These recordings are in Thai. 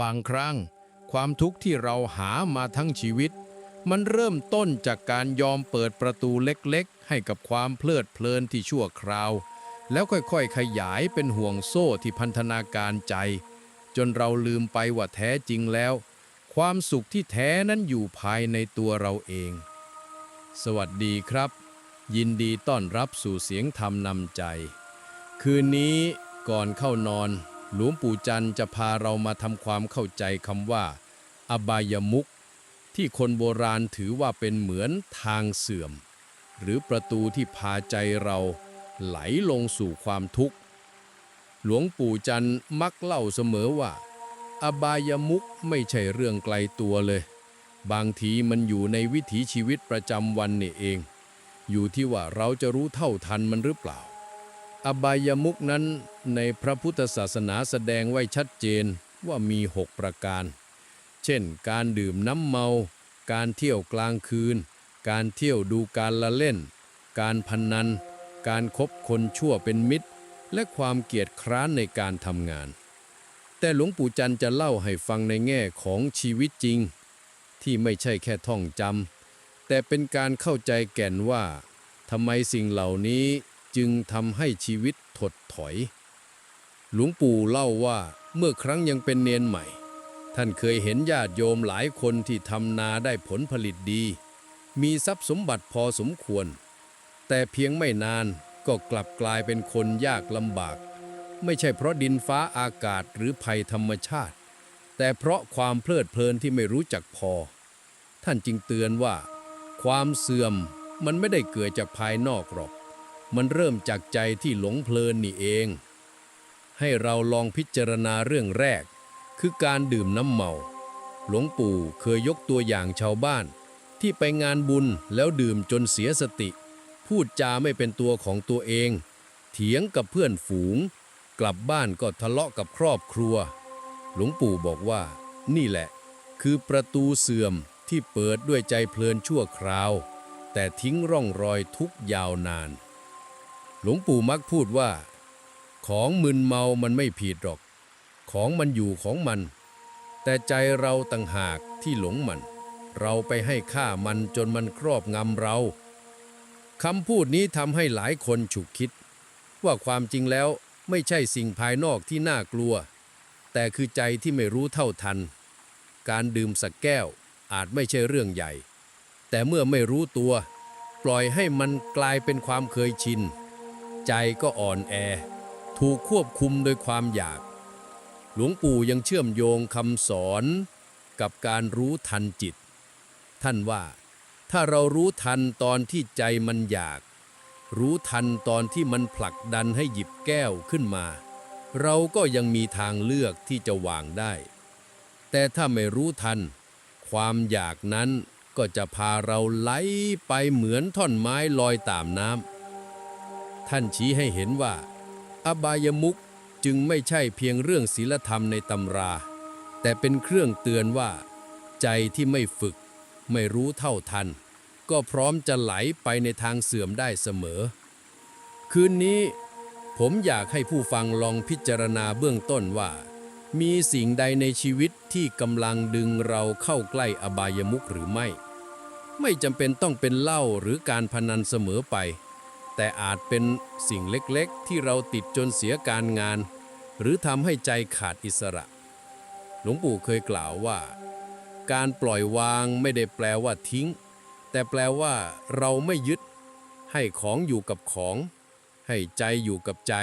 บางครั้ง ความทุกข์ที่เราหามาทั้งชีวิต มันเริ่มต้นจากการยอมเปิดประตูเล็กๆ ให้กับความเพลิดเพลินที่ชั่วคราว แล้วค่อยๆ ขยายเป็นห่วงโซ่ที่พันธนาการใจ จนเราลืมไปว่าแท้จริงแล้ว ความสุขที่แท้นั้นอยู่ภายในตัวเราเอง สวัสดีครับ ยินดีต้อนรับสู่เสียงธรรมนำใจ คืนนี้ก่อนเข้านอน หลวงปู่จันจะพาเรามาทำความเข้าใจคำว่า อบายมุขที่คนโบราณถือว่าเป็นเหมือนทางเสื่อม หรือประตูที่พาใจเราไหลลงสู่ความทุกข์ หลวงปู่จันมักเล่าเสมอว่า อบายมุขไม่ใช่เรื่องไกลตัวเลย บางทีมันอยู่ในวิถีชีวิตประจำวันนี่เอง อยู่ที่ว่าเราจะรู้เท่าทันมันหรือเปล่า อบายมุขนั้นในพระพุทธศาสนาแสดงไว้ชัดเจนว่ามีหกประการ เช่น การดื่มน้ำเมา การเที่ยวกลางคืน การเที่ยวดูการละเล่น การพนนัน การคบคนชั่วเป็นมิตร และความเกียจคร้านในการทำงาน แต่หลวงปู่จันทร์จะเล่าให้ฟังในแง่ของชีวิตจริง ที่ไม่ใช่แค่ท่องจำแต่เป็นการเข้าใจแก่นว่าทำไมสิ่งเหล่านี้ จึงทำให้ชีวิตถดถอย หลวงปู่เล่าว่าเมื่อครั้งยังเป็นเนนใหม่ ท่านเคยเห็นญาติโยมหลายคนที่ทำนาได้ผลผลิตดี มีทรัพย์สมบัติพอสมควร แต่เพียงไม่นานก็กลับกลายเป็นคนยากลำบาก ไม่ใช่เพราะดินฟ้าอากาศหรือภัยธรรมชาติ แต่เพราะความเพลิดเพลินที่ไม่รู้จักพอ ท่านจึงเตือนว่า ความเสื่อมมันไม่ได้เกิดจากภายนอกหรอก มันเริ่มจากใจที่หลงเพลินนี่เอง ให้เราลองพิจารณาเรื่องแรก คือการดื่มน้ำเมา หลวงปู่เคยยกตัวอย่างชาวบ้าน ที่ไปงานบุญแล้วดื่มจนเสียสติ พูดจาไม่เป็นตัวของตัวเอง เถียงกับเพื่อนฝูง กลับบ้านก็ทะเลาะกับครอบครัว หลวงปู่บอกว่า นี่แหละ คือประตูเสื่อมที่เปิดด้วยใจเพลินชั่วคราว แต่ทิ้งร่องรอยทุกยาวนาน หลวงปู่มักพูดว่า ของมึนเมามันไม่ผิดหรอก ของมันอยู่ของมัน แต่ใจเราต่างหากที่หลงมัน เราไปให้ค่ามันจนมันครอบงำเราคำพูดนี้ทำให้หลายคนฉุกคิด ว่าความจริงแล้วไม่ใช่สิ่งภายนอกที่น่ากลัว แต่คือใจที่ไม่รู้เท่าทัน การดื่มสักแก้วอาจไม่ใช่เรื่องใหญ่ แต่เมื่อไม่รู้ตัว ปล่อยให้มันกลายเป็นความเคยชิน ใจก็อ่อนแอ ถูกควบคุมโดยความอยาก หลวงปู่ยังเชื่อมโยงคำสอนกับการรู้ทันจิต ท่านว่า ถ้าเรารู้ทันตอนที่ใจมันอยาก รู้ทันตอนที่มันผลักดันให้หยิบแก้วขึ้นมา เราก็ยังมีทางเลือกที่จะวางได้ แต่ถ้าไม่รู้ทัน ความอยากนั้นก็จะพาเราไหลไปเหมือนท่อนไม้ลอยตามน้ำ ท่านชี้ให้เห็นว่า อบายมุขจึงไม่ใช่เพียงเรื่องศีลธรรมในตำรา แต่เป็นเครื่องเตือนว่า ใจที่ไม่ฝึก ไม่รู้เท่าทัน ก็พร้อมจะไหลไปในทางเสื่อมได้เสมอ คืนนี้ ผมอยากให้ผู้ฟังลองพิจารณาเบื้องต้นว่า มีสิ่งใดในชีวิตที่กำลังดึงเราเข้าใกล้อบายมุขหรือไม่ ไม่จำเป็นต้องเป็นเหล้าหรือการพนันเสมอไป แต่อาจเป็นสิ่งเล็กๆ ที่เราติดจนเสียการงาน หรือทำให้ใจขาดอิสระ หลวงปู่เคยกล่าวว่า การปล่อยวางไม่ได้แปลว่าทิ้ง แต่แปลว่าเราไม่ยึด ให้ของอยู่กับของ ให้ใจอยู่กับใจ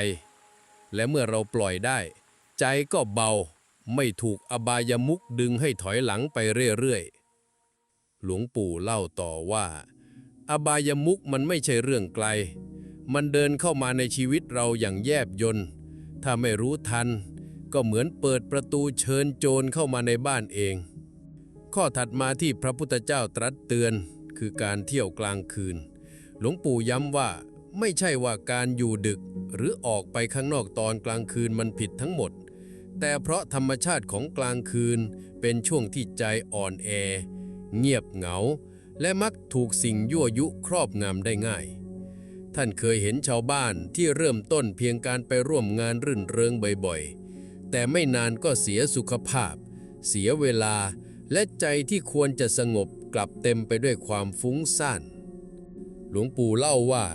และเมื่อเราปล่อยได้ ใจก็เบา ไม่ถูกอบายมุกดึงให้ถอยหลังไปเรื่อยๆ หลวงปู่เล่าต่อว่าอบายมุกมันไม่ใช่เรื่องไกล มันเดินเข้ามาในชีวิตเราอย่างแยบยนต์ถ้าไม่รู้ทัน ก็เหมือนเปิดประตูเชิญโจรเข้ามาในบ้านเอง ข้อถัดมาที่พระพุทธเจ้าตรัสเตือน คือการเที่ยวกลางคืน หลวงปู่ย้ำว่าไม่ใช่ว่าการอยู่ดึก หรือออกไปข้างนอกตอนกลางคืนมันผิดทั้งหมด แต่เพราะธรรมชาติของกลางคืนเป็นช่วงที่ใจอ่อนแอ เงียบเหงา และมักถูกสิ่งยั่วยุครอบงำได้ง่าย ท่านเคยเห็นชาวบ้านที่เริ่มต้นเพียงการไปร่วมงานรื่นเริงบ่อยๆ แต่ไม่นานก็เสียสุขภาพ เสียเวลา และใจที่ควรจะสงบกลับเต็มไปด้วยความฟุ้งซ่าน หลวงปู่เล่าว่า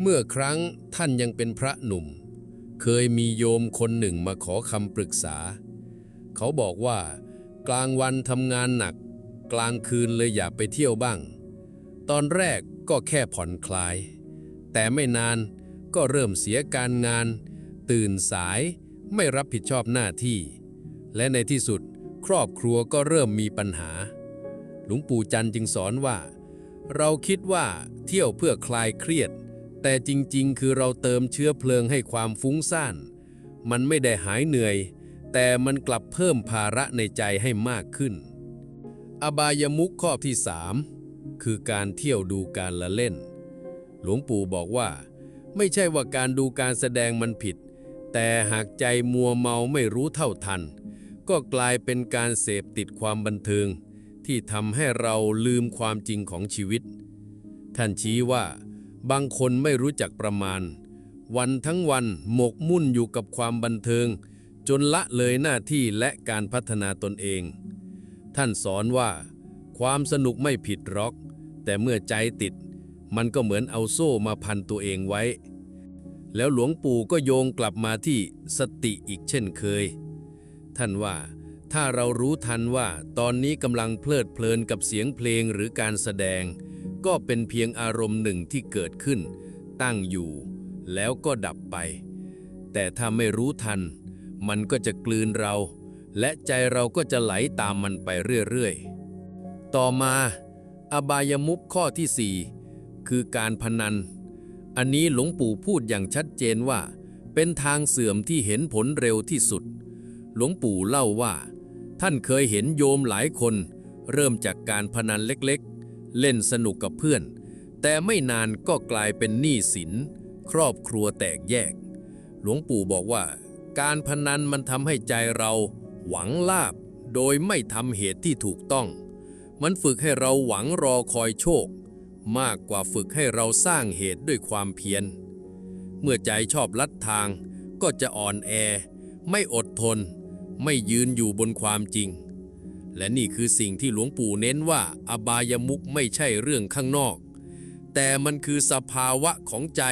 เมื่อครั้งท่านยังเป็นพระหนุ่ม เคยมีโยมคนหนึ่งมาขอคำปรึกษา เขาบอกว่า กลางวันทำงานหนัก กลางคืนเลยอยากไปเที่ยวบ้าง ตอนแรกก็แค่ผ่อนคลาย แต่ไม่นานก็เริ่มเสียการงาน ตื่นสายไม่รับผิดชอบหน้าที่ และในที่สุดครอบครัวก็เริ่มมีปัญหา หลวงปู่จันจึงสอนว่า เราคิดว่าเที่ยวเพื่อคลายเครียด แต่จริงๆ คือเราเติมเชื้อเพลิงให้ความฟุ้งซ่าน มันไม่ได้หายเหนื่อย แต่มันกลับเพิ่มภาระในใจให้มากขึ้น อบายมุขข้อที่สามคือการเที่ยวดูการละเล่น หลวงปู่บอกว่า ไม่ใช่ว่าการดูการแสดงมันผิด แต่หากใจมัวเมาไม่รู้เท่าทัน ก็กลายเป็นการเสพติดความบันเทิง ที่ทำให้เราลืมความจริงของชีวิต ท่านชี้ว่า บางคนไม่รู้จักประมาณ วันทั้งวันหมกมุ่นอยู่กับความบันเทิง จนละเลยหน้าที่และการพัฒนาตนเอง ท่านสอนว่า ความสนุกไม่ผิดหรอก แต่เมื่อใจติด มันก็เหมือนเอาโซ่มาพันตัวเองไว้ แล้วหลวงปู่ก็โยงกลับมาที่สติอีกเช่นเคย ท่านว่าถ้าเรารู้ทันว่าตอนนี้กำลังเพลิดเพลินกับเสียงเพลงหรือการแสดง ก็เป็นเพียงอารมณ์หนึ่งที่เกิดขึ้น ตั้งอยู่ แล้วก็ดับไป แต่ถ้าไม่รู้ทัน มันก็จะกลืนเรา และใจเราก็จะไหลตามมันไปเรื่อยๆ ต่อมา อบายมุขข้อที่สี่ คือการพนัน อันนี้หลวงปู่พูดอย่างชัดเจนว่า เป็นทางเสื่อมที่เห็นผลเร็วที่สุด หลวงปู่เล่าว่า ท่านเคยเห็นโยมหลายคน เริ่มจากการพนันเล็กๆ เล่นสนุกกับเพื่อน แต่ไม่นานก็กลายเป็นหนี้สิน ครอบครัวแตกแยก หลวงปู่บอกว่า การพนันมันทำให้ใจเรา หวังลาบโดยไม่ทำเหตุที่ถูกต้อง มันฝึกให้เราหวังรอคอยโชค มากกว่าฝึกให้เราสร้างเหตุด้วยความเพียร เมื่อใจชอบลัดทางก็จะอ่อนแอ ไม่อดทน ไม่ยืนอยู่บนความจริง และนี่คือสิ่งที่หลวงปู่เน้นว่าอบายมุขไม่ใช่เรื่องข้างนอก แต่มันคือสภาวะของใจ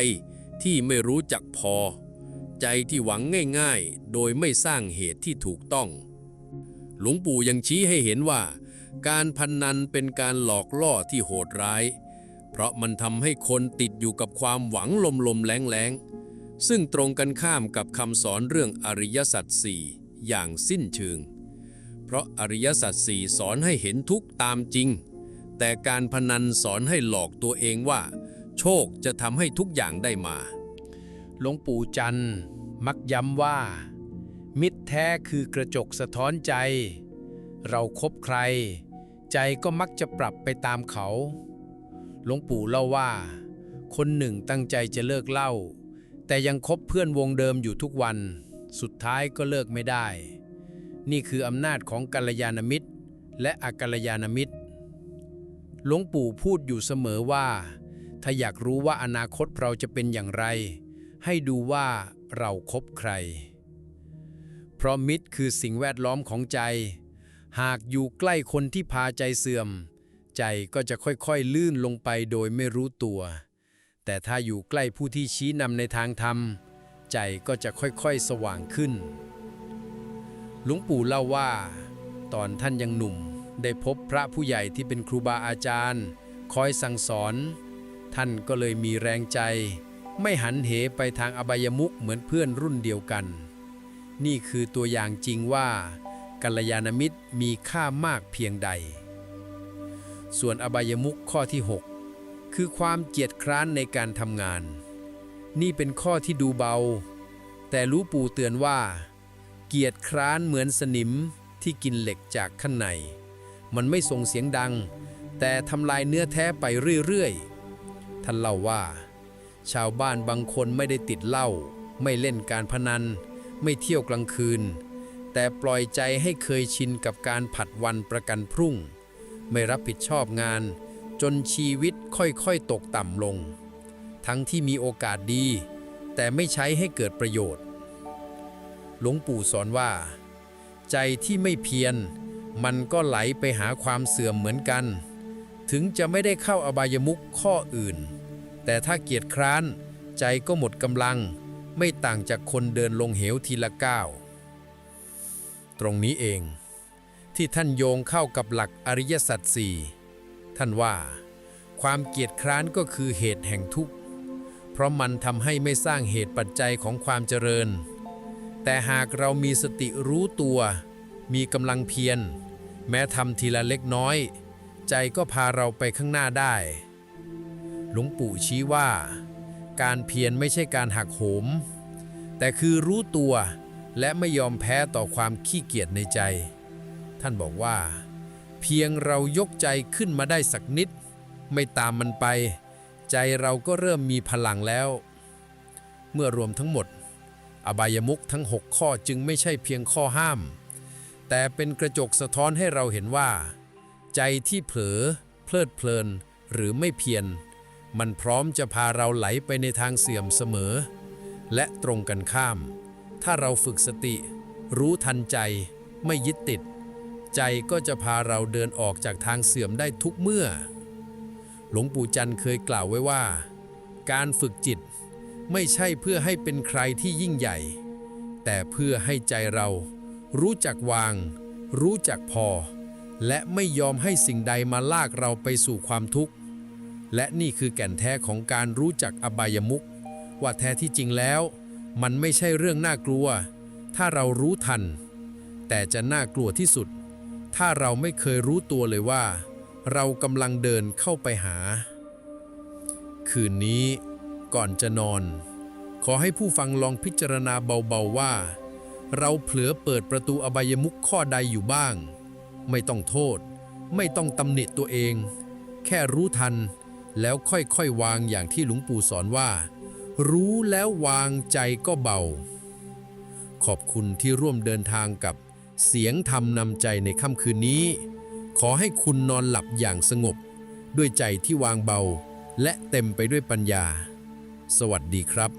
ที่ไม่รู้จักพอ ใจที่หวังง่ายๆ โดยไม่สร้างเหตุที่ถูกต้อง หลวงปู่ยังชี้ให้เห็นว่า การพนนันเป็นการหลอกล่อที่โหดร้าย เพราะมันทำให้คนติดอยู่กับความหวังลมๆแรงๆ ซึ่งตรงกันข้ามกับคำสอนเรื่องอริยสัจสี่อย่างสิ้นเชิง เพราะอริยสัจสี่สอนให้เห็นทุกตามจริง แต่การพนันสอนให้หลอกตัวเองว่า โชคจะทำให้ทุกอย่างได้มา หลวงปู่จันมักย้ำว่า มิตรแท้คือกระจกสะท้อนใจ เราครบใคร ใจก็มักจะปรับไปตามเขา หลวงปู่เล่าว่า คนหนึ่งตั้งใจจะเลิกเหล้าแต่ยังคบเพื่อนวงเดิมอยู่ทุกวัน สุดท้ายก็เลิกไม่ได้ นี่คืออำนาจของกัลยาณมิตร และอกัลยาณมิตร หลวงปู่พูดอยู่เสมอว่า ถ้าอยากรู้ว่าอนาคตเราจะเป็นอย่างไร ให้ดูว่าเราครบใคร เพราะมิตรคือสิ่งแวดล้อมของใจ หากอยู่ใกล้คนที่พาใจเสื่อม ใจก็จะค่อยๆ ลื่นลงไปโดยไม่รู้ตัว แต่ถ้าอยู่ใกล้ผู้ที่ชี้นำในทางธรรม ใจก็จะค่อยๆ สว่างขึ้น หลวงปู่เล่าว่า ตอนท่านยังหนุ่มได้พบพระผู้ใหญ่ที่เป็นครูบาอาจารย์ คอยสั่งสอน ท่านก็เลยมีแรงใจ ไม่หันเหไปทางอบายมุขเหมือนเพื่อนรุ่นเดียวกัน นี่คือตัวอย่างจริงว่ากัลยาณมิตรมีค่ามากเพียงใด ส่วนอบายมุขข้อที่ 6 คือความเกียจคร้านในการทำงาน นี่เป็นข้อที่ดูเบา แต่รู้ปู่เตือนว่า เกียจคร้านเหมือนสนิมที่กินเหล็กจากข้างใน มันไม่ส่งเสียงดัง แต่ทำลายเนื้อแท้ไปเรื่อยๆ ท่านเล่าว่า ชาวบ้านบางคนไม่ได้ติดเหล้าไม่เล่นการพนัน ไม่เที่ยวกลางคืน แต่ปล่อยใจให้เคยชินกับการผัดวันประกันพรุ่ง ไม่รับผิดชอบงาน จนชีวิตค่อยๆตกต่ำลง ทั้งที่มีโอกาสดี แต่ไม่ใช้ให้เกิดประโยชน์ หลวงปู่สอนว่า ใจที่ไม่เพียรมันก็ไหลไปหาความเสื่อมเหมือนกัน ถึงจะไม่ได้เข้าอบายมุขข้ออื่น แต่ถ้าเกียจคร้าน ใจก็หมดกำลัง ไม่ต่างจากคนเดินลงเหวทีละก้าว ตรงนี้เอง ที่ท่านโยงเข้ากับหลักอริยสัจสี่ท่านว่า ความเกียจคร้านก็คือเหตุแห่งทุกข์ เพราะมันทำให้ไม่สร้างเหตุปัจจัยของความเจริญ แต่หากเรามีสติรู้ตัว มีกำลังเพียร แม้ทำทีละเล็กน้อย ใจก็พาเราไปข้างหน้าได้ หลวงปู่ชี้ว่า การเพียรไม่ใช่การหักโหม แต่คือรู้ตัวและไม่ยอมแพ้ต่อความขี้เกียจในใจ ท่านบอกว่า เพียงเรายกใจขึ้นมาได้สักนิด ไม่ตามมันไป ใจเราก็เริ่มมีพลังแล้ว เมื่อรวมทั้งหมด อบายมุขทั้ง 6 ข้อจึงไม่ใช่เพียงข้อห้าม แต่เป็นกระจกสะท้อนให้เราเห็นว่า ใจที่เผลอ เพลิดเพลิน หรือไม่เพียรมันพร้อมจะพาเราไหลไปในทางเสื่อมเสมอ และตรงกันข้าม ถ้าเราฝึกสติ รู้ทันใจ ไม่ยึดติด ใจก็จะพาเราเดินออกจากทางเสื่อมได้ทุกเมื่อ หลวงปู่จันทร์เคยกล่าวไว้ว่า การฝึกจิตไม่ใช่เพื่อให้เป็นใครที่ยิ่งใหญ่ แต่เพื่อให้ใจเรารู้จักวาง รู้จักพอ และไม่ยอมให้สิ่งใดมาลากเราไปสู่ความทุกข์ และนี่คือแก่นแท้ของการรู้จักอบายมุขว่าแท้ที่จริงแล้ว มันไม่ใช่เรื่องน่ากลัว ถ้าเรารู้ทัน แต่จะน่ากลัวที่สุด ถ้าเราไม่เคยรู้ตัวเลยว่า เรากำลังเดินเข้าไปหา คืนนี้ก่อนจะนอน ขอให้ผู้ฟังลองพิจารณาเบาๆว่า เราเผลอเปิดประตูอบายมุขข้อใดอยู่บ้าง ไม่ต้องโทษ ไม่ต้องตำหนิตัวเอง แค่รู้ทัน แล้วค่อยๆวางอย่างที่หลวงปู่สอนว่า รู้แล้ววางใจก็เบา ขอบคุณที่ร่วมเดินทางกับ เสียงธรรมนำใจในค่ำคืนนี้ ขอให้คุณนอนหลับอย่างสงบ ด้วยใจที่วางเบา และเต็มไปด้วยปัญญา สวัสดีครับ